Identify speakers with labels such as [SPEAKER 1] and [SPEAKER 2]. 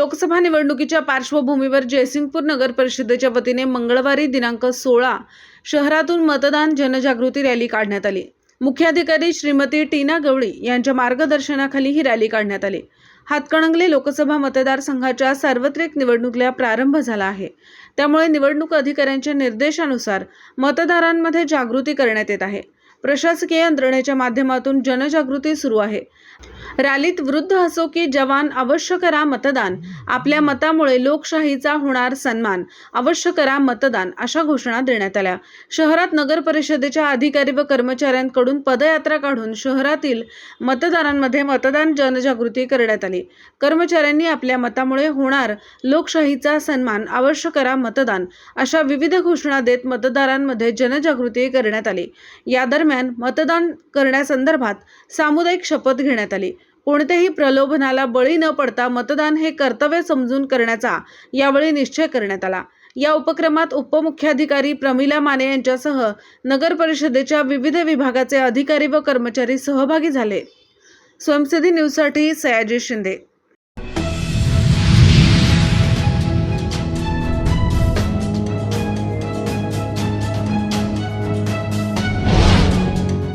[SPEAKER 1] लोकसभा निवडणुकीच्या पार्श्वभूमीवर जयसिंगपूर नगर परिषदेच्या वतीने मंगळवारी दिनांक सोळा शहरातून मतदान जनजागृती रॅली काढण्यात आली. मुख्याधिकारी श्रीमती टीना गवळी यांच्या मार्गदर्शनाखाली ही रॅली काढण्यात आली. हातकणंगले लोकसभा मतदारसंघाच्या सार्वत्रिक निवडणुकीला प्रारंभ झाला आहे. त्यामुळे निवडणूक अधिकाऱ्यांच्या निर्देशानुसार मतदारांमध्ये जागृती करण्यात येत आहे. प्रशासकीय यंत्रणेच्या माध्यमातून जनजागृती सुरू आहे. रॅलीत वृद्ध असो की जवान अवश्य करा मतदान. आपल्या मतामुळे लोकशाहीचा होणार सन्मान. अवश्य करा मतदान अशा घोषणा देण्यात आल्या. शहरात नगर परिषदेच्या अधिकारी व कर्मचाऱ्यांकडून पदयात्रा काढून शहरातील मतदारांमध्ये मतदान जनजागृती करण्यात आली. कर्मचाऱ्यांनी आपल्या मतामुळे होणार लोकशाहीचा सन्मान अवश्य करा मतदान अशा विविध घोषणा देत मतदारांमध्ये जनजागृती करण्यात आली. या दरम्यान मतदान करण्यासंदर्भात सामुदायिक शपथ घेण्यात आली. कोणत्याही प्रलोभनाला बळी न पडता मतदान हे कर्तव्य समजून करण्याचा यावेळी निश्चय करण्यात आला. या उपक्रमात उपमुख्याधिकारी प्रमिला माने यांच्यासह नगर परिषदेच्या विविध विभागाचे अधिकारी व कर्मचारी सहभागी झाले. स्वयंसिद्धी न्यूजसाठी सयाजी शिंदे.